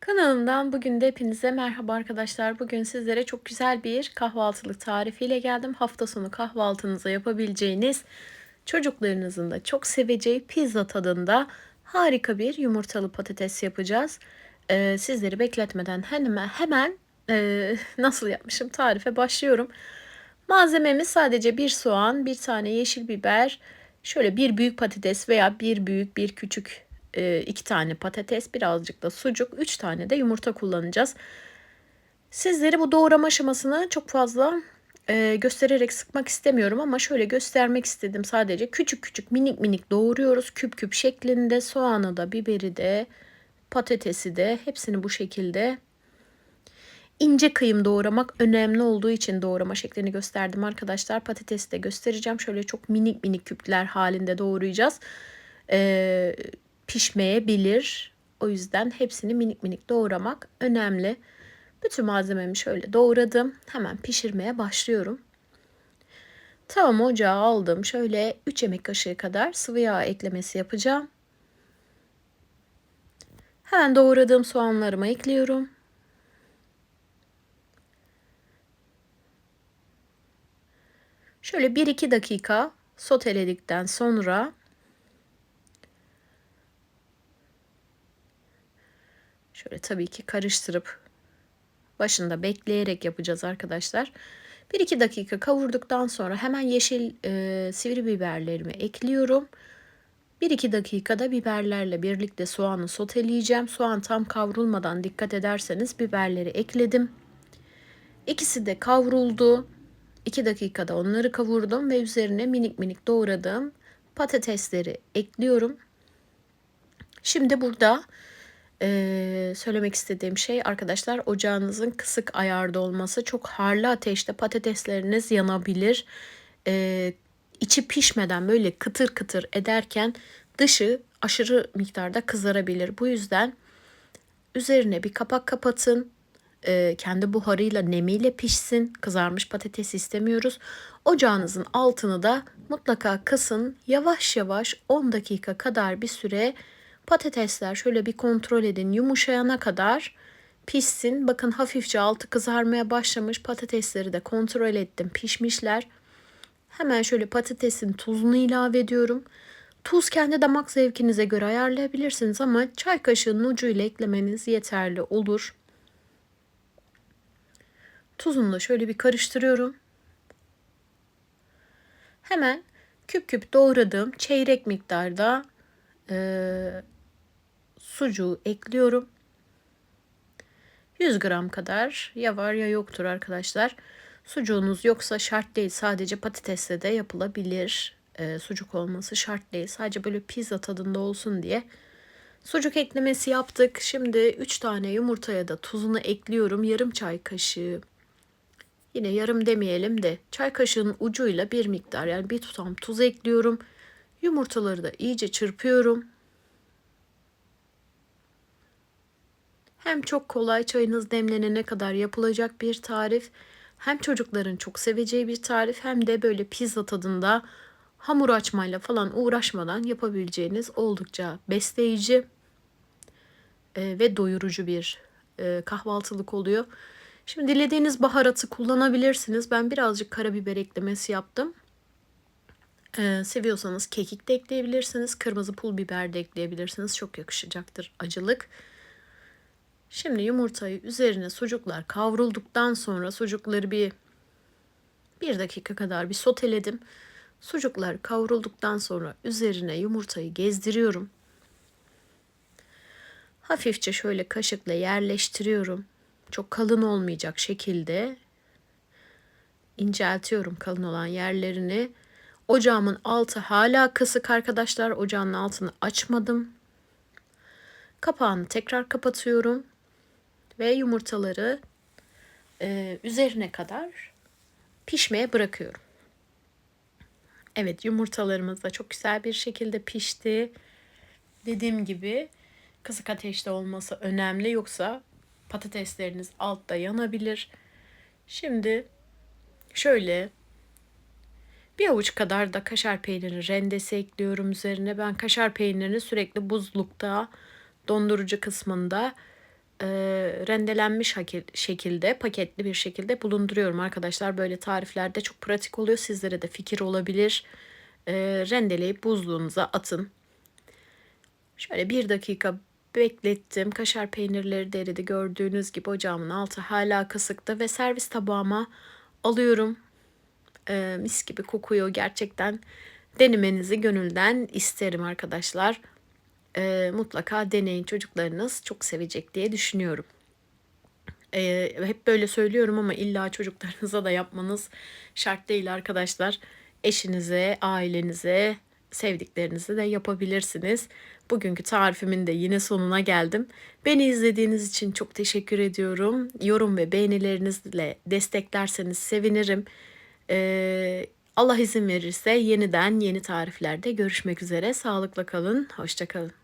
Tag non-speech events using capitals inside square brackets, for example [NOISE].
Kanalımdan bugün de hepinize merhaba arkadaşlar. Bugün sizlere çok güzel bir kahvaltılık tarifiyle geldim. Hafta sonu kahvaltınıza yapabileceğiniz, çocuklarınızın da çok seveceği pizza tadında harika bir yumurtalı patates yapacağız. Ee, sizleri bekletmeden hemen hemen e, [LAUGHS] nasıl yapmışım tarife başlıyorum. Malzememiz sadece bir soğan, bir tane yeşil biber, şöyle bir büyük patates veya bir büyük bir küçük iki tane patates, birazcık da sucuk, üç tane de yumurta kullanacağız. Sizleri bu doğrama aşamasını çok fazla e, göstererek sıkmak istemiyorum ama şöyle göstermek istedim sadece. Küçük küçük minik minik doğruyoruz küp küp şeklinde. Soğanı da, biberi de, patatesi de hepsini bu şekilde ince kıyım doğramak önemli olduğu için doğrama şeklini gösterdim arkadaşlar. Patatesi de göstereceğim. Şöyle çok minik minik küpler halinde doğrayacağız. Ee, pişmeyebilir. O yüzden hepsini minik minik doğramak önemli. Bütün malzememi şöyle doğradım. Hemen pişirmeye başlıyorum. Tavam ocağa aldım. Şöyle 3 yemek kaşığı kadar sıvı yağ eklemesi yapacağım. Hemen doğradığım soğanlarımı ekliyorum. Şöyle 1-2 dakika soteledikten sonra şöyle tabii ki karıştırıp başında bekleyerek yapacağız arkadaşlar. 1-2 dakika kavurduktan sonra hemen yeşil e, sivri biberlerimi ekliyorum. 1-2 dakikada biberlerle birlikte soğanı soteleyeceğim. Soğan tam kavrulmadan dikkat ederseniz biberleri ekledim. İkisi de kavruldu. 2 dakikada onları kavurdum ve üzerine minik minik doğradığım patatesleri ekliyorum. Şimdi burada e, söylemek istediğim şey arkadaşlar ocağınızın kısık ayarda olması. Çok harlı ateşte patatesleriniz yanabilir. E, içi pişmeden böyle kıtır kıtır ederken dışı aşırı miktarda kızarabilir. Bu yüzden üzerine bir kapak kapatın e, kendi buharıyla nemiyle pişsin. Kızarmış patates istemiyoruz. Ocağınızın altını da mutlaka kısın. Yavaş yavaş 10 dakika kadar bir süre patatesler şöyle bir kontrol edin. Yumuşayana kadar pişsin. Bakın hafifçe altı kızarmaya başlamış. Patatesleri de kontrol ettim. Pişmişler. Hemen şöyle patatesin tuzunu ilave ediyorum. Tuz kendi damak zevkinize göre ayarlayabilirsiniz ama çay kaşığının ucuyla eklemeniz yeterli olur. Tuzunu da şöyle bir karıştırıyorum. Hemen küp küp doğradığım çeyrek miktarda e, sucuğu ekliyorum. 100 gram kadar ya var ya yoktur arkadaşlar. Sucuğunuz yoksa şart değil. Sadece patatesle de yapılabilir. E, sucuk olması şart değil. Sadece böyle pizza tadında olsun diye. Sucuk eklemesi yaptık. Şimdi 3 tane yumurtaya da tuzunu ekliyorum. Yarım çay kaşığı Yine yarım demeyelim de çay kaşığının ucuyla bir miktar yani bir tutam tuz ekliyorum. Yumurtaları da iyice çırpıyorum. Hem çok kolay çayınız demlenene kadar yapılacak bir tarif, hem çocukların çok seveceği bir tarif hem de böyle pizza tadında hamur açmayla falan uğraşmadan yapabileceğiniz oldukça besleyici e, ve doyurucu bir e, kahvaltılık oluyor. Şimdi dilediğiniz baharatı kullanabilirsiniz. Ben birazcık karabiber eklemesi yaptım. Ee, seviyorsanız kekik de ekleyebilirsiniz. Kırmızı pul biber de ekleyebilirsiniz. Çok yakışacaktır acılık. Şimdi yumurtayı üzerine sucuklar kavrulduktan sonra sucukları bir bir dakika kadar bir soteledim. Sucuklar kavrulduktan sonra üzerine yumurtayı gezdiriyorum. Hafifçe şöyle kaşıkla yerleştiriyorum çok kalın olmayacak şekilde inceltiyorum kalın olan yerlerini. Ocağımın altı hala kısık arkadaşlar. Ocağın altını açmadım. Kapağını tekrar kapatıyorum. Ve yumurtaları e, üzerine kadar pişmeye bırakıyorum. Evet yumurtalarımız da çok güzel bir şekilde pişti. Dediğim gibi kısık ateşte olması önemli yoksa patatesleriniz altta yanabilir. Şimdi şöyle bir avuç kadar da kaşar peyniri rendesi ekliyorum üzerine. Ben kaşar peynirini sürekli buzlukta dondurucu kısmında e, rendelenmiş şekilde, paketli bir şekilde bulunduruyorum arkadaşlar. Böyle tariflerde çok pratik oluyor. Sizlere de fikir olabilir. E, rendeleyip buzluğunuza atın. Şöyle bir dakika beklettim. Kaşar peynirleri de. Gördüğünüz gibi ocağımın altı hala kısıkta ve servis tabağıma alıyorum. E, mis gibi kokuyor gerçekten. Denemenizi gönülden isterim arkadaşlar. E, mutlaka deneyin çocuklarınız çok sevecek diye düşünüyorum. E, hep böyle söylüyorum ama illa çocuklarınıza da yapmanız şart değil arkadaşlar. Eşinize, ailenize, sevdiklerinize de yapabilirsiniz. Bugünkü tarifimin de yine sonuna geldim. Beni izlediğiniz için çok teşekkür ediyorum. Yorum ve beğenilerinizle desteklerseniz sevinirim. Ee, Allah izin verirse yeniden yeni tariflerde görüşmek üzere. Sağlıkla kalın, hoşça kalın.